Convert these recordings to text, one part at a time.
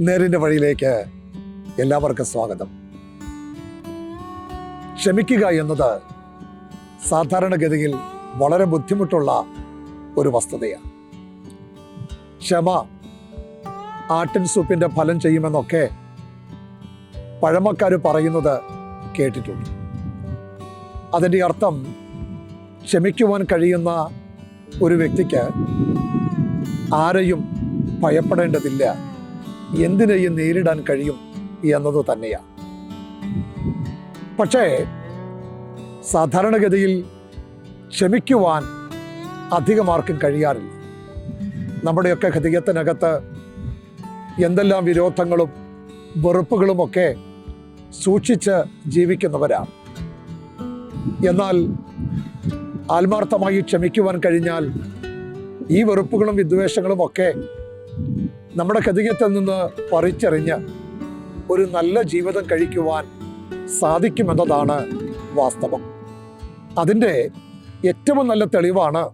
നേരിന്റെ വഴിയിലേക്ക് എല്ലാവർക്കും സ്വാഗതം. ക്ഷമിക്കുക എന്നത് സാധാരണഗതിയിൽ വളരെ ബുദ്ധിമുട്ടുള്ള ഒരു വസ്തുതയാണ്. ക്ഷമ ആട്ടിൻ സൂപ്പിന്റെ ഫലം ചെയ്യുമെന്നൊക്കെ പഴമക്കാർ പറയുന്നത് കേട്ടിട്ടുണ്ട്. അതിന്റെ അർത്ഥം ക്ഷമിക്കുവാൻ കഴിയുന്ന ഒരു വ്യക്തിക്ക് ആരെയും ഭയപ്പെടേണ്ടതില്ല. എന്തിനേയും നേരിടാൻ കഴിയും എന്നത് തന്നെയാണ് പക്ഷേ സാധാരണഗതിയിൽ ക്ഷമിക്കുവാൻ അധികമാർക്കും കഴിയാറില്ല. നമ്മുടെയൊക്കെ ഹൃദയത്തിനകത്ത് എന്തെല്ലാം വിരോധങ്ങളും വെറുപ്പുകളുമൊക്കെ സൂക്ഷിച്ച് ജീവിക്കുന്നവരാണ് എന്നാൽ ആത്മാർത്ഥമായി ക്ഷമിക്കുവാൻ കഴിഞ്ഞാൽ ഈ വെറുപ്പുകളും വിദ്വേഷങ്ങളും ഒക്കെ നമ്മുടെ ഹൃദയത്തിൽ നിന്ന് പറിച്ചെറിഞ്ഞ് ഒരു നല്ല ജീവിതം കഴിക്കുവാൻ സാധിക്കുമെന്നതാണ് വാസ്തവം. അതിന്റെ ഏറ്റവും നല്ല തെളിവാണ്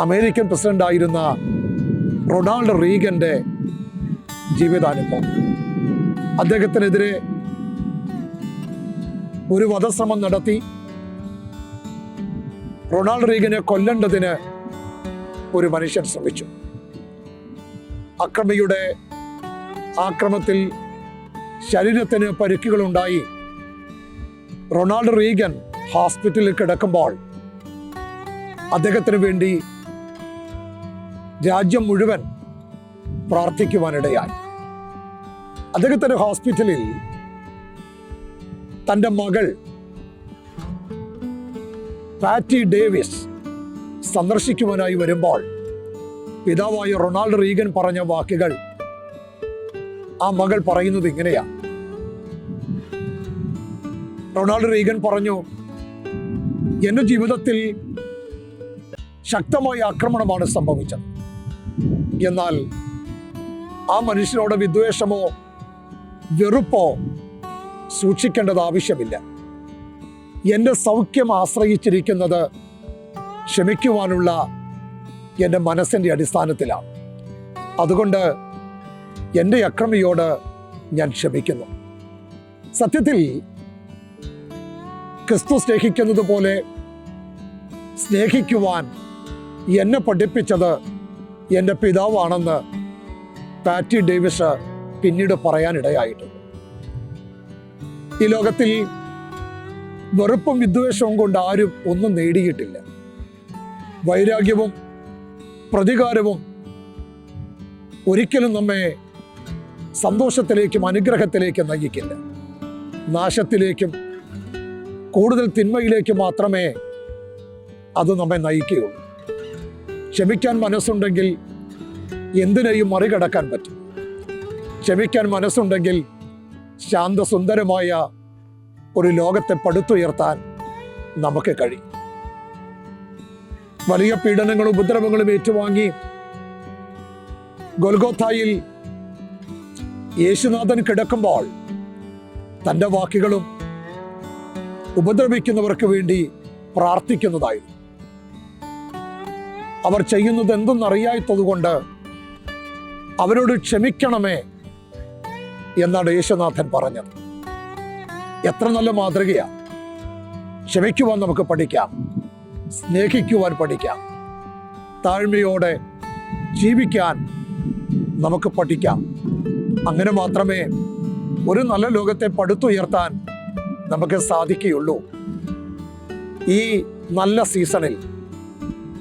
അമേരിക്കൻ പ്രസിഡന്റായിരുന്ന റൊണാൾഡ് റീഗന്റെ ജീവിതാനുഭവം. അദ്ദേഹത്തിനെതിരെ ഒരു വധശ്രമം നടത്തി. റൊണാൾഡ് റീഗനെ കൊല്ലേണ്ടതിന് ഒരു മനുഷ്യൻ ശ്രമിച്ചു. അക്രമിയുടെ ആക്രമത്തിൽ ശരീരത്തിന് പരിക്കുകളുണ്ടായി. റൊണാൾഡ് റീഗൻ ഹോസ്പിറ്റലിൽ കിടക്കുമ്പോൾ അദ്ദേഹത്തിന് വേണ്ടി രാജ്യം മുഴുവൻ പ്രാർത്ഥിക്കുവാനിടയായി. അദ്ദേഹത്തിന്റെ ഹോസ്പിറ്റലിൽ തന്റെ മകൾ പാറ്റി ഡേവിസ് സന്ദർശിക്കുവാനായി വരുമ്പോൾ പിതാവായ റൊണാൾഡ് റീഗൻ പറഞ്ഞ വാക്കുകൾ ആ മകൾ പറയുന്നത് ഇങ്ങനെയാ. റൊണാൾഡ് റീഗൻ പറഞ്ഞു എന്റെ ജീവിതത്തിൽ ശക്തമായ ആക്രമണമാണ് സംഭവിച്ചത്. എന്നാൽ ആ മനുഷ്യനോട് വിദ്വേഷമോ വെറുപ്പോ സൂക്ഷിക്കേണ്ടത് ആവശ്യമില്ല. എന്റെ സൗഖ്യം ആശ്രയിച്ചിരിക്കുന്നത് ക്ഷമിക്കുവാനുള്ള എന്റെ മനസ്സിന്റെ അടിസ്ഥാനത്തിലാണ്. അതുകൊണ്ട് എന്റെ അക്രമിയോട് ഞാൻ ക്ഷമിക്കുന്നു. സത്യത്തിൽ ക്രിസ്തു സ്നേഹിക്കുന്നത് പോലെ സ്നേഹിക്കുവാൻ എന്നെ പഠിപ്പിച്ചത് എന്റെ പിതാവാണെന്ന് പാറ്റി ഡേവിസ് പിന്നീട് പറയാനിടയായിട്ടുണ്ട്. ഈ ലോകത്തിൽ വെറുപ്പും വിദ്വേഷവും കൊണ്ട് ആരും ഒന്നും നേടിയിട്ടില്ല. വൈരാഗ്യവും പ്രതികാരവും ഒരിക്കലും നമ്മെ സന്തോഷത്തിലേക്കും അനുഗ്രഹത്തിലേക്കും നയിക്കില്ല. നാശത്തിലേക്കും കൂടുതൽ തിന്മയിലേക്കും മാത്രമേ അത് നമ്മെ നയിക്കുകയുള്ളൂ. ക്ഷമിക്കാൻ മനസ്സുണ്ടെങ്കിൽ എന്തിനേയും മറികടക്കാൻ പറ്റും. ക്ഷമിക്കാൻ മനസ്സുണ്ടെങ്കിൽ ശാന്തസുന്ദരമായ ഒരു ലോകത്തെ പടുത്തുയർത്താൻ നമുക്ക് കഴിയും. വലിയ പീഡനങ്ങളും ഉപദ്രവങ്ങളും ഏറ്റുവാങ്ങി ഗൊൽഗോത്തായിൽ യേശുനാഥൻ കിടക്കുമ്പോൾ തന്റെ വാക്കുകളും ഉപദ്രവിക്കുന്നവർക്ക് വേണ്ടി പ്രാർത്ഥിക്കുന്നതായിരുന്നു. അവർ ചെയ്യുന്നത് എന്തെന്നറിയാത്തതുകൊണ്ട് അവരോട് ക്ഷമിക്കണമേ എന്നാണ് യേശുനാഥൻ പറഞ്ഞത്. എത്ര നല്ല മാതൃകയാണ്. ക്ഷമിക്കുവാൻ നമുക്ക് പഠിക്കാം. സ്നേഹിക്കുവാൻ പഠിക്കാം. താഴ്മയോടെ ജീവിക്കാൻ നമുക്ക് പഠിക്കാം. അങ്ങനെ മാത്രമേ ഒരു നല്ല ലോകത്തെ പടുത്തുയർത്താൻ നമുക്ക് സാധിക്കുകയുള്ളൂ. ഈ നല്ല സീസണിൽ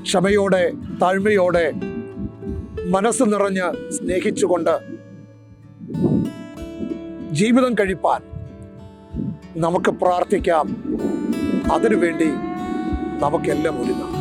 ക്ഷമയോടെ താഴ്മയോടെ മനസ്സ് നിറഞ്ഞ് സ്നേഹിച്ചുകൊണ്ട് ജീവിതം കഴിപ്പാൻ നമുക്ക് പ്രാർത്ഥിക്കാം. അതിനുവേണ്ടി നമുക്കെല്ലാം ഒരുങ്ങാം.